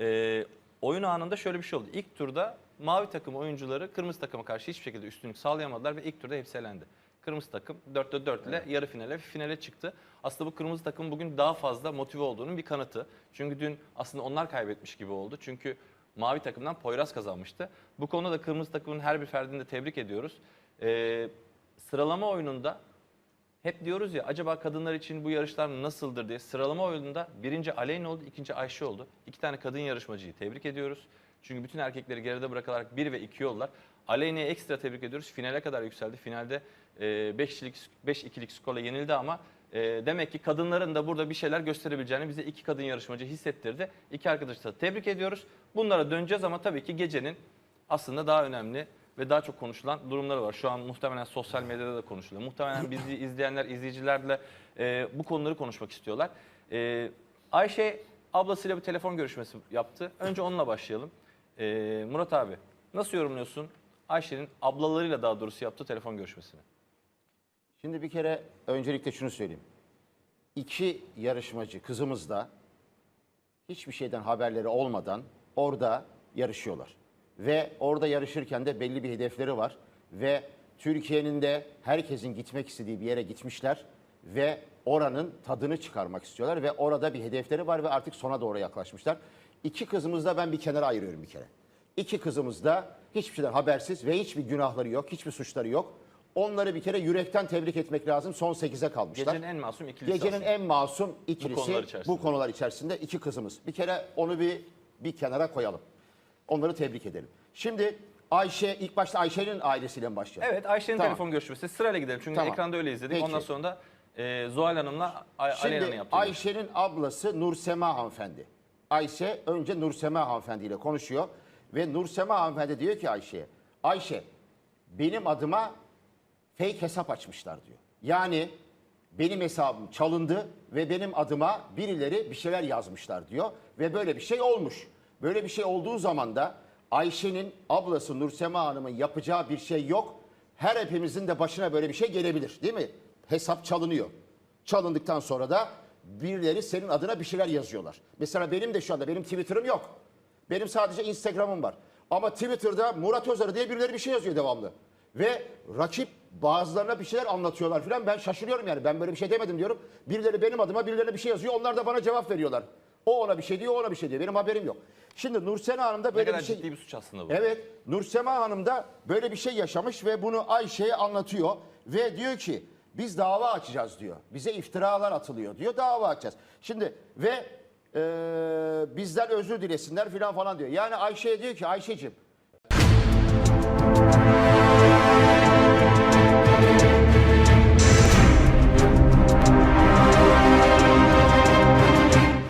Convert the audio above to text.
Ee, oyun anında şöyle bir şey oldu. İlk turda mavi takım oyuncuları kırmızı takıma karşı hiçbir şekilde üstünlük sağlayamadılar ve ilk turda hepsi elendi. Kırmızı takım 4'te 4 ile yarı finale finale çıktı. Aslında bu kırmızı takım bugün daha fazla motive olduğunun bir kanıtı. Çünkü dün aslında onlar kaybetmiş gibi oldu. Çünkü mavi takımdan Poyraz kazanmıştı. Bu konuda da kırmızı takımın her bir ferdini de tebrik ediyoruz. Ee, sıralama oyununda hep diyoruz ya acaba kadınlar için bu yarışlar nasıldır diye sıralama oyununda birinci Aleyna oldu, ikinci Ayşe oldu. İki tane kadın yarışmacıyı tebrik ediyoruz. Çünkü bütün erkekleri geride bırakarak 1 ve 2 yollar. Aleyna'yı ekstra tebrik ediyoruz. Finale kadar yükseldi. Finalde 5'lik 5-2'lik skorla yenildi ama e, demek ki kadınların da burada bir şeyler gösterebileceğini bize iki kadın yarışmacı hissettirdi. İki arkadaşı da tebrik ediyoruz. Bunlara döneceğiz ama tabii ki gecenin aslında daha önemli ve daha çok konuşulan durumları var. Şu an muhtemelen sosyal medyada da konuşuluyor. Muhtemelen bizi izleyenler, izleyicilerle e, bu konuları konuşmak istiyorlar. E, Ayşe ablasıyla bir telefon görüşmesi yaptı. Önce onunla başlayalım. E, Murat abi nasıl yorumluyorsun Ayşe'nin ablalarıyla daha doğrusu yaptığı telefon görüşmesini? Şimdi bir kere öncelikle şunu söyleyeyim. İki yarışmacı kızımız da hiçbir şeyden haberleri olmadan orada yarışıyorlar. Ve orada yarışırken de belli bir hedefleri var. Ve Türkiye'nin de herkesin gitmek istediği bir yere gitmişler. Ve oranın tadını çıkarmak istiyorlar. Ve orada bir hedefleri var ve artık sona doğru yaklaşmışlar. İki kızımız da ben bir kenara ayırıyorum bir kere. İki kızımız da hiçbir şeyden habersiz ve hiçbir günahları yok, hiçbir suçları yok. Onları bir kere yürekten tebrik etmek lazım. Son 8'e kalmışlar. Gecenin en masum ikilisi Gecenin aslında. en masum ikilisi konular içerisinde. bu konular içerisinde iki kızımız. Bir kere onu bir bir kenara koyalım. Onları tebrik edelim. Şimdi Ayşe ilk başta Ayşe'nin ailesiyle mi başlayalım? Evet Ayşe'nin Tamam. telefon görüşmesi sırayla gidelim çünkü Tamam. ekranda öyle izledik. Peki. Ondan sonra da e, Zuhal Hanım'la A- Şimdi yaptığı Ayşe'nin ablası Nursema hanımefendi. Ayşe önce Nursema hanımefendiyle konuşuyor ve Nursema hanımefendi diyor ki Ayşe'ye, Ayşe benim adıma fake hesap açmışlar diyor. Yani benim hesabım çalındı ve benim adıma birileri bir şeyler yazmışlar diyor ve böyle bir şey olmuş. Böyle bir şey olduğu zaman da Ayşe'nin ablası Nursema Hanım'ın yapacağı bir şey yok. Her hepimizin de başına böyle bir şey gelebilir değil mi? Hesap çalınıyor. Çalındıktan sonra da birileri senin adına bir şeyler yazıyorlar. Mesela benim de şu anda benim Twitter'ım yok. Benim sadece Instagram'ım var. Ama Twitter'da Murat Özarı diye birileri bir şey yazıyor devamlı. Ve rakip bazılarına bir şeyler anlatıyorlar filan. Ben şaşırıyorum yani. Ben böyle bir şey demedim diyorum. Birileri benim adıma birilerine bir şey yazıyor. Onlar da bana cevap veriyorlar. O ona bir şey diyor, o ona bir şey diyor. Benim haberim yok. Şimdi Nursena Hanım da Ne böyle kadar bir şey... ciddi bir suç aslında bu. Evet, Nursema Hanım da böyle bir şey yaşamış ve bunu Ayşe'ye anlatıyor ve diyor ki biz dava açacağız diyor. Bize iftiralar atılıyor diyor. Dava açacağız. Şimdi ve e, bizden özür dilesinler filan falan diyor. Yani Ayşe'ye diyor ki Ayşe'cim